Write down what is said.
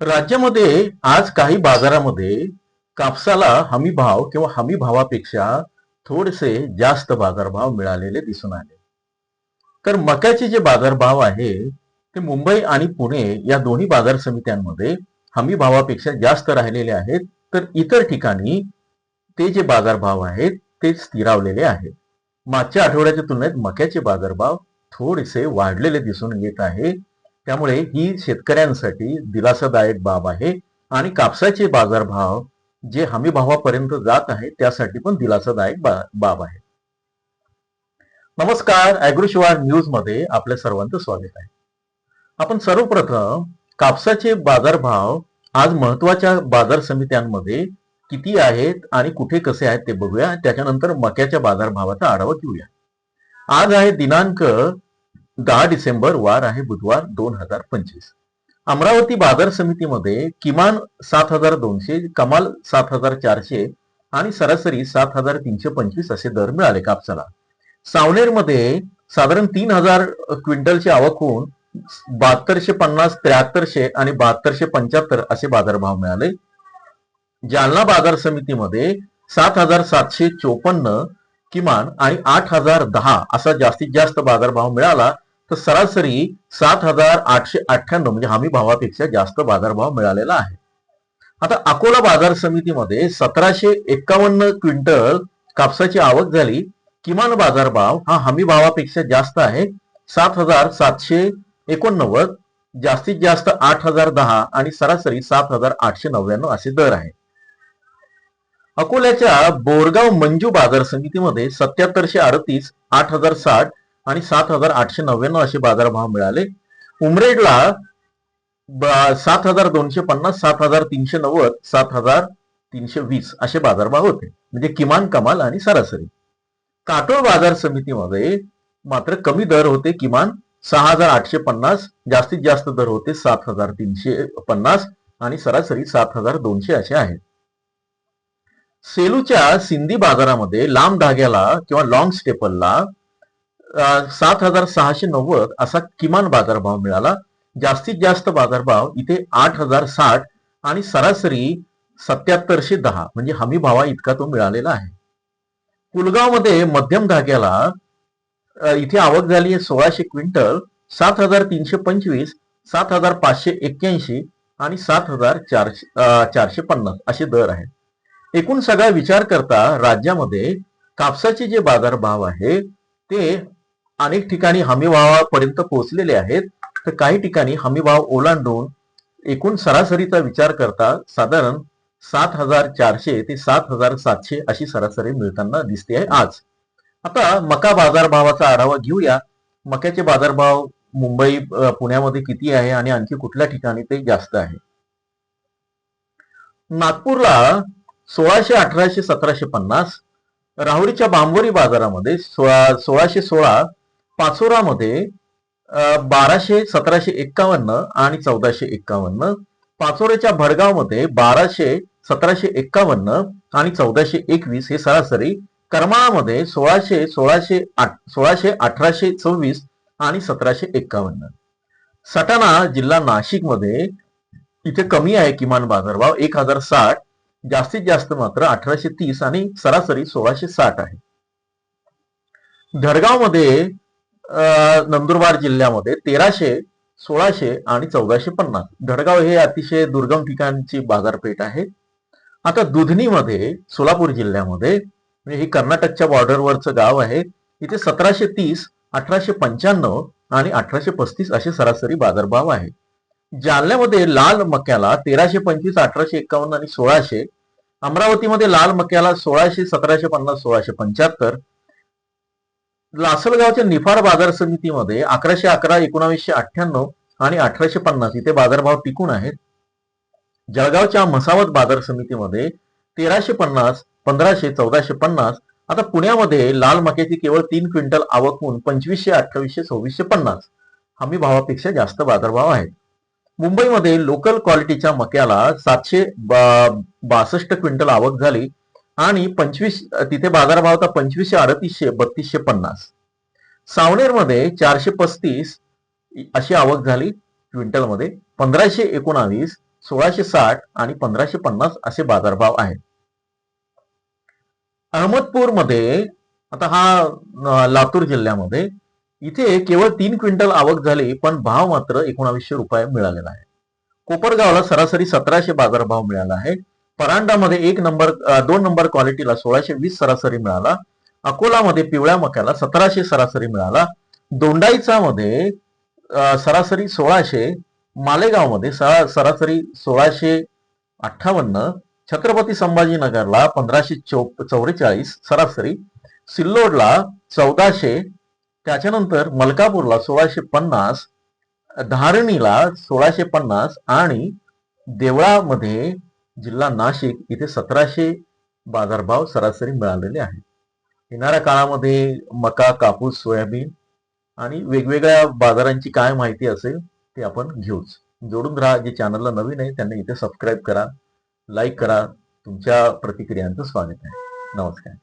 राज्यामध्ये आज काही बाजारामध्ये कापसाला हमी भाव किंवा हमी भावापेक्षा थोडेसे जास्त बाजारभाव मिळालेले दिसून आले. तर मक्याचे जे बाजारभाव आहे ते मुंबई आणि पुणे या दोन्ही बाजार समित्यांमध्ये हमी भावापेक्षा जास्त राहिलेले आहेत. तर इतर ठिकाणी ते जे बाजारभाव आहेत ते स्थिरावलेले आहेत. मागच्या आठवड्याच्या तुलनेत मक्याचे बाजारभाव थोडेसे वाढलेले दिसून येत आहे. त्यामुळे ही शेतकऱ्यांसाठी दिलासादायक बाब आहे आणि कापसाचे बाजारभाव जे हमी भावापर्यंत जात आहे त्यासाठी पण दिलासादायक बा- बाब आहे. नमस्कार अॅग्रोशिवार न्यूजमध्ये आपल्या सर्वांचं स्वागत आहे. आपण सर्वप्रथम कापसाचे बाजारभाव आज महत्त्वाच्या बाजार समित्यांमध्ये किती आहेत आणि कुठे कसे आहेत ते बघूया. त्याच्यानंतर मक्याच्या बाजारभावाचा आढावा घेऊया. आज आहे दिनांक दहा डिसेंबर वार आहे बुधवार दोन हजार पंचवीस. अमरावती बाजार समितीमध्ये किमान सात हजार दोनशे कमाल सात हजार चारशे आणि सरासरी सात हजार तीनशे पंचवीस असे दर मिळाले कापसाला. सावनेरमध्ये साधारण तीन हजार क्विंटलची आवक होऊन बहात्तरशे पन्नास त्र्याहत्तरशे आणि बहात्तरशे पंच्याहत्तर असे बाजारभाव मिळाले. जालना बाजार समितीमध्ये सात हजार सातशे चोपन्न किमान आणि आठ हजार दहा असा जास्तीत जास्त बाजारभाव मिळाला. तर सरासरी सात हजार आठशे अठ्ठ्याण्णव म्हणजे हमी भावापेक्षा जास्त बाजारभाव मिळालेला आहे. आता अकोला बाजार समितीमध्ये सतराशे एक्कावन्न क्विंटल कापसाची आवक झाली. किमान बाजारभाव हा हमी भावापेक्षा जास्त आहे. सात हजार सातशे एकोणनव्वद जास्तीत जास्त आठ हजार दहा आणि सरासरी सात हजार आठशे नव्याण्णव असे दर आहे अकोल्याच्या बोरगाव मंजू बाजार समितीमध्ये सत्याहत्तरशे अडतीस आठ हजार साठ आणि सात हजार आठशे नव्याण्णव असे बाजारभाव मिळाले. उमरेडला सात हजार दोनशे पन्नास सात हजार तीनशे नव्वद सात हजार तीनशे वीस असे बाजारभाव होते. म्हणजे किमान कमाल आणि सरासरी. काटोळ बाजार समितीमध्ये मात्र कमी दर होते. किमान सहा हजार आठशे पन्नास जास्तीत जास्त दर होते सात हजार तीनशे पन्नास आणि सरासरी सात हजार दोनशे असे आहेत. सेलूच्या सिंधी बाजारामध्ये लांब धाग्याला किंवा लॉंग स्टेपलला सात हजार सहाशे नव्वद असा किमान बाजारभाव मिळाला. जास्तीत जास्त बाजारभाव इथे आठ हजार साठ आणि सरासरी सत्याहत्तरशे दहा. म्हणजे हमी भावा इतका तो मिळालेला आहे. पुलगावमध्ये मध्यम धाग्याला इथे आवक झाली आहे सोळाशे क्विंटल सात हजार तीनशे पंचवीस सात हजार पाचशे एक्क्याऐंशी आणि सात हजार चारशे चारशे पन्नास असे दर आहेत. एकूण सगळा विचार करता राज्यामध्ये कापसाचे जे बाजारभाव आहे ते अनेक ठिकाणी हमी भावापर्यंत पोहोचलेले आहेत. तर काही ठिकाणी हमी भाव ओलांडून एकूण सरासरीचा विचार करता साधारण सात हजार चारशे ते सात हजार सातशे अशी सरासरी मिळताना दिसते आहे आज. आता मका बाजारभावाचा आढावा घेऊया. मक्याचे बाजारभाव मुंबई पुण्यामध्ये किती आहे आणि आणखी कुठल्या ठिकाणी ते जास्त आहे? नागपूरला सोळाशे अठराशे सतराशे पन्नास राहुरीच्या बांबोरी बाजारामध्ये सोळा सोळाशे सोळा पाचोरामध्ये बाराशे सतराशे एक्कावन्न आणि चौदाशे एक्कावन्न. पाचोऱ्याच्या भडगावमध्ये बाराशे सतराशे एक्कावन्न आणि चौदाशे एकवीस हे सरासरी करमाळामध्ये सोळाशे सोळाशे आठ सोळाशे अठराशे सव्वीस आणि सतराशे एक्कावन्न. सटाणा जिल्हा नाशिकमध्ये इथे कमी आहे किमान बाजारभाव एक हजार साठ जास्तीत जास्त मात्र अठराशे तीस आणि सरासरी सोळाशे साठ आहे. धडगावमध्ये नंदुरबार जिल्ह्यामध्ये तेराशे सोळाशे आणि चौदाशे पन्नास. धडगाव हे अतिशय दुर्गम ठिकाणची बाजारपेठ आहे. आता दुधनीमध्ये सोलापूर जिल्ह्यामध्ये म्हणजे हे कर्नाटकच्या बॉर्डरवरचं गाव आहे इथे सतराशे तीस अठराशे पंच्याण्णव आणि अठराशे पस्तीस असे सरासरी बाजारभाव आहे. जालन्यामध्ये लाल मक्याला तेराशे पंचवीस अठराशे एकावन्न आणि सोळाशे अमरावतीमध्ये लाल मक्याला सोळाशे सतराशे पन्नास सोळाशे पंच्याहत्तर लासलगावच्या निफाड बाजार समितीमध्ये अकराशे अकरा एकोणावीसशे अठ्ठ्याण्णव आणि अठराशे पन्नास इथे बाजारभाव टिकून आहेत. जळगावच्या मसावत बाजार समितीमध्ये तेराशे पन्नास पंधराशे चौदाशे पन्नास आता पुण्यामध्ये लाल मक्याची केवळ तीन क्विंटल आवक होऊन पंचवीसशे अठ्ठावीसशे सव्वीसशे पन्नास. हमी भावापेक्षा जास्त बाजारभाव आहेत. मुंबईमध्ये लोकल क्वालिटीच्या मक्याला सातशे बासष्ट क्विंटल आवक झाली. आणि पंचवीस तिथे बाजारभाव होता पंचवीसशे अडतीसशे बत्तीसशे पन्नास. सावनेरमध्ये चारशे पस्तीस अशी आवक झाली क्विंटलमध्ये. पंधराशे एकोणावीस सोळाशे साठ आणि पंधराशे पन्नास असे बाजारभाव आहेत. अहमदपूरमध्ये आता हा लातूर जिल्ह्यामध्ये इथे केवळ तीन क्विंटल आवक झाली पण भाव मात्र एकोणावीसशे रुपये मिळालेला आहे. कोपरगावला सरासरी सतराशे बाजारभाव मिळाला आहे. परांडामध्ये एक नंबर दोन नंबर क्वालिटीला सोळाशे वीस सरासरी मिळाला. अकोलामध्ये पिवळ्या मक्याला सतराशे सरासरी मिळाला. दोंडाईचा मध्ये सरासरी सोळाशे मालेगावमध्ये सरा- सरासरी सोळाशे अठ्ठावन्न छत्रपती संभाजीनगरला पंधराशे चौ चौवेचाळीस सरासरी सिल्लोडला चौदाशे त्याच्यानंतर मलकापूरला सोळाशे पन्नास धारणीला सोळाशे पन्नास आणि देवळामध्ये जिल्हा नाशिक इथे सतराशे बाजारभाव सरासरी मिळालेले आहेत. येणाऱ्या काळामध्ये मका कापूस सोयाबीन आणि वेगवेगळ्या बाजारांची काय माहिती असेल ते आपण घेऊच. जोडून राहा जे चॅनलला नवीन आहे त्यांना इथे सबस्क्राईब करा लाईक करा. तुमच्या प्रतिक्रियांचं स्वागत आहे. नमस्कार.